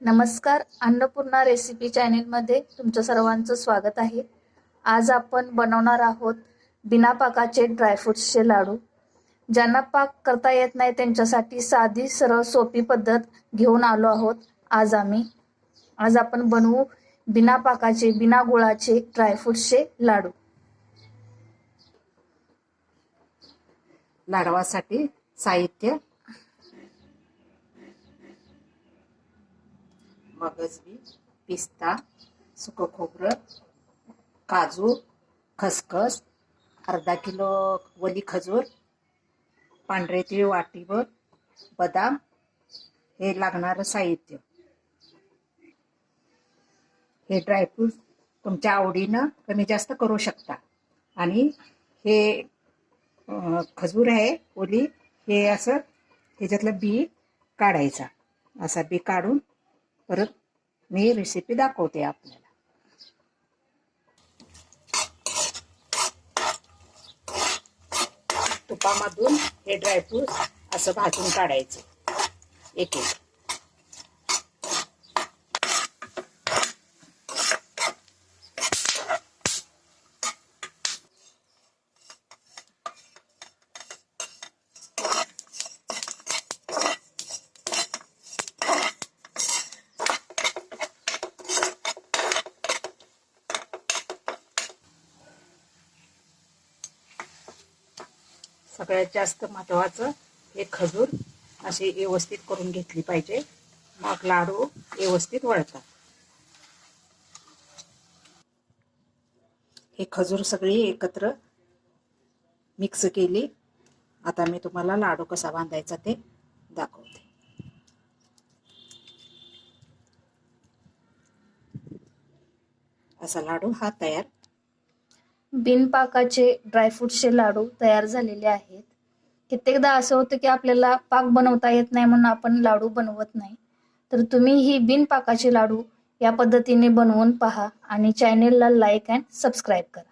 नमस्कार अन्नपूर्णा रेसिपी चॅनेलमध्ये तुमचं सर्वांचं स्वागत आहे. आज आपण बनवणार आहोत बिना पाकाचे ड्रायफ्रुट्सचे लाडू. ज्यांना पाक करता येत नाही त्यांच्यासाठी साधी सरळ सोपी पद्धत घेऊन आलो आहोत आज आम्ही. आज आपण बनवू बिना पाकाचे बिना गुळाचे ड्रायफ्रुट्सचे लाडू. लाडवासाठी साहित्य मगजबी पिस्ता सुकं खोबरं काजू खसखस अर्धा किलो वली खजूर पांढरे तीळ वाटीवर बदाम हे लागणारं साहित्य. हे ड्रायफ्रूट तुमच्या आवडीनं कमी जास्त करू शकता. आणि हे खजूर आहे ओली हे असं ह्याच्यातलं बी काढायचा. असा बी काढून परत मी रेसिपी दाखवते आपल्याला तुपामधून हे ड्रायफ्रूट असं भाजून काढायचे एक एक सगळ्यात जास्त महत्त्वाचं हे खजूर अशी व्यवस्थित करून घेतली पाहिजे. मग लाडू व्यवस्थित वळतात. हे खजूर सगळी एकत्र मिक्स केली. आता मी तुम्हाला लाडू कसा बांधायचा ते दाखवते. असा लाडू हा तयार बिनपाकाचे ड्रायफ्रुट्सचे लाडू तयार झालेले आहेत. कित्येकदा असं होतं की आपल्याला पाक बनवता येत नाही म्हणून आपण लाडू बनवत नाही. तर तुम्ही ही बिनपाकाचे लाडू या पद्धतीने बनवून पहा आणि चॅनेलला लाईक अँड सबस्क्राईब करा.